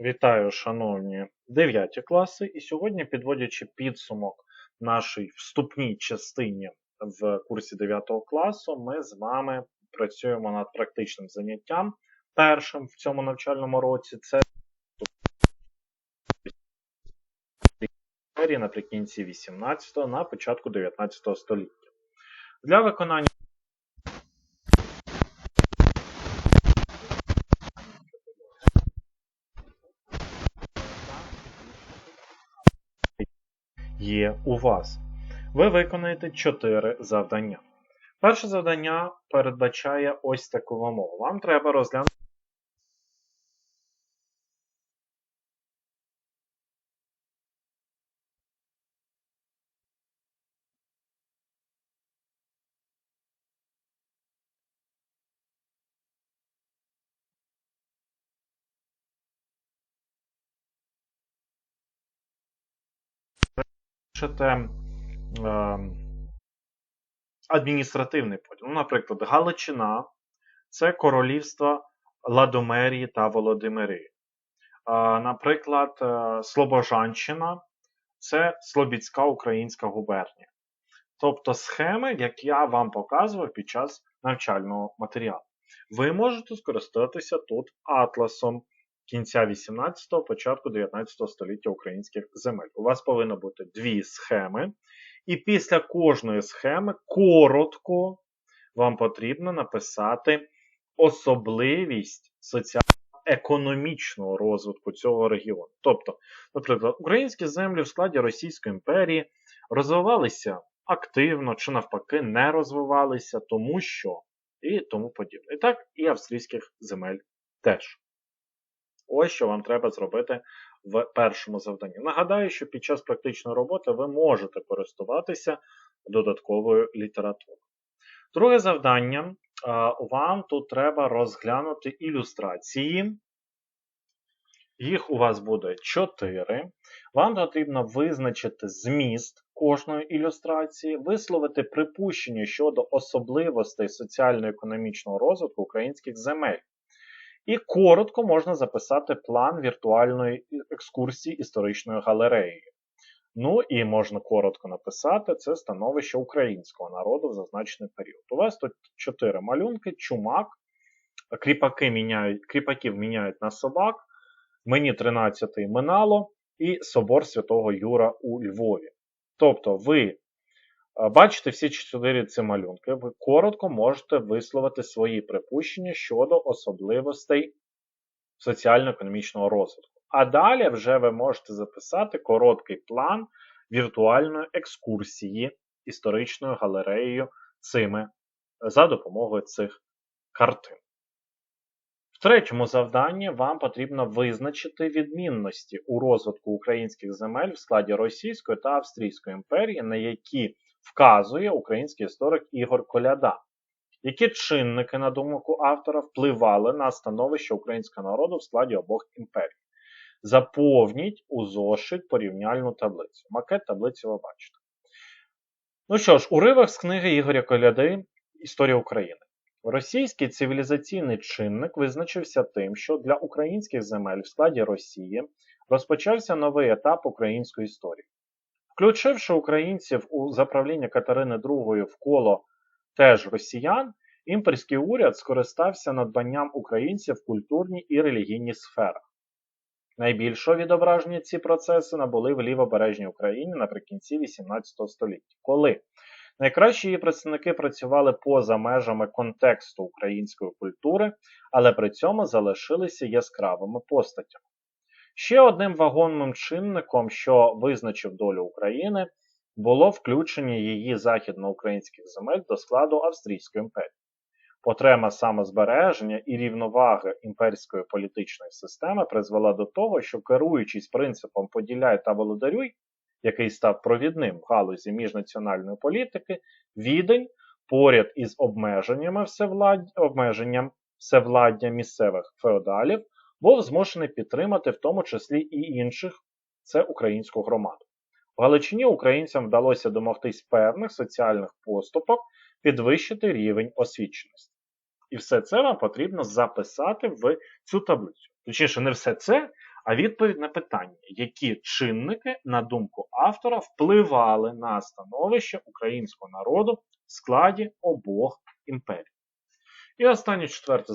Вітаю, шановні 9 класи. І сьогодні, підводячи підсумок нашій вступній частині в курсі 9 класу, ми з вами працюємо над практичним заняттям. Першим в цьому навчальному році це наприкінці 18-го, на початку 19 століття. Для виконання є у вас. Ви виконаєте 4 завдання. Перше завдання передбачає ось таку вимогу. Вам треба розглянути. Пишете е, адміністративний поділ. Ну, Наприклад, Галичина це королівство Ладомерії та Володимирії. Е, наприклад, е, Слобожанщина це Слобідська Українська губернія. Тобто схеми, як я вам показував під час навчального матеріалу. Ви можете скористатися тут атласом кінця 18-го, початку 19 століття українських земель. У вас повинно бути дві схеми. І після кожної схеми коротко вам потрібно написати особливість соціально-економічного розвитку цього регіону. Тобто, наприклад, українські землі в складі Російської імперії розвивалися активно чи навпаки не розвивалися, тому що і тому подібне. І так, і австрійських земель теж. Ось що вам треба зробити в першому завданні. Нагадаю, що під час практичної роботи ви можете користуватися додатковою літературою. Друге завдання. Вам тут треба розглянути ілюстрації. Їх у вас буде 4. Вам потрібно визначити зміст кожної ілюстрації, висловити припущення щодо особливостей соціально-економічного розвитку українських земель. І коротко можна записати план віртуальної екскурсії історичною галереєю. Ну і можна коротко написати це становище українського народу в зазначений період. У вас тут чотири малюнки, чумак, кріпаки міняють, кріпаків міняють на собак, мені 13-й минало і собор Святого Юра у Львові. Тобто ви бачите всі чотири ці малюнки, ви коротко можете висловити свої припущення щодо особливостей соціально-економічного розвитку. А далі вже ви можете записати короткий план віртуальної екскурсії історичною галереєю цими за допомогою цих картин. В третьому завданні вам потрібно визначити відмінності у розвитку українських земель в складі Російської та Австрійської імперії, на які вказує український історик Ігор Коляда. Які чинники, на думку автора, впливали на становище українського народу в складі обох імперій? Заповніть у зошит порівняльну таблицю. Макет таблиці ви бачите. Ну що ж, уривок з книги Ігоря Коляди Історія України. Російський цивілізаційний чинник визначився тим, що для українських земель в складі Росії розпочався новий етап української історії. Включивши українців у заправління Катерини II в коло теж росіян, імперський уряд скористався надбанням українців в культурній і релігійній сферах. Найбільшого відображення ці процеси набули в лівобережній Україні наприкінці XVIII століття, коли найкращі її представники працювали поза межами контексту української культури, але при цьому залишилися яскравими постатями. Ще одним вагомим чинником, що визначив долю України, було включення її західноукраїнських земель до складу Австрійської імперії. Потреба самозбереження і рівноваги імперської політичної системи призвела до того, що керуючись принципом поділяй та володарюй, який став провідним в галузі міжнаціональної політики, відень поряд із обмеженнями всевлад... обмеженням всевладдя місцевих феодалів був змушений підтримати в тому числі і інших це українську громаду. В Галичині українцям вдалося домогтись певних соціальних поступок, підвищити рівень освіченості. І все це вам потрібно записати в цю таблицю. Точніше, не все це, а відповідь на питання, які чинники, на думку автора, впливали на становище українського народу в складі обох імперій. І останнє четверте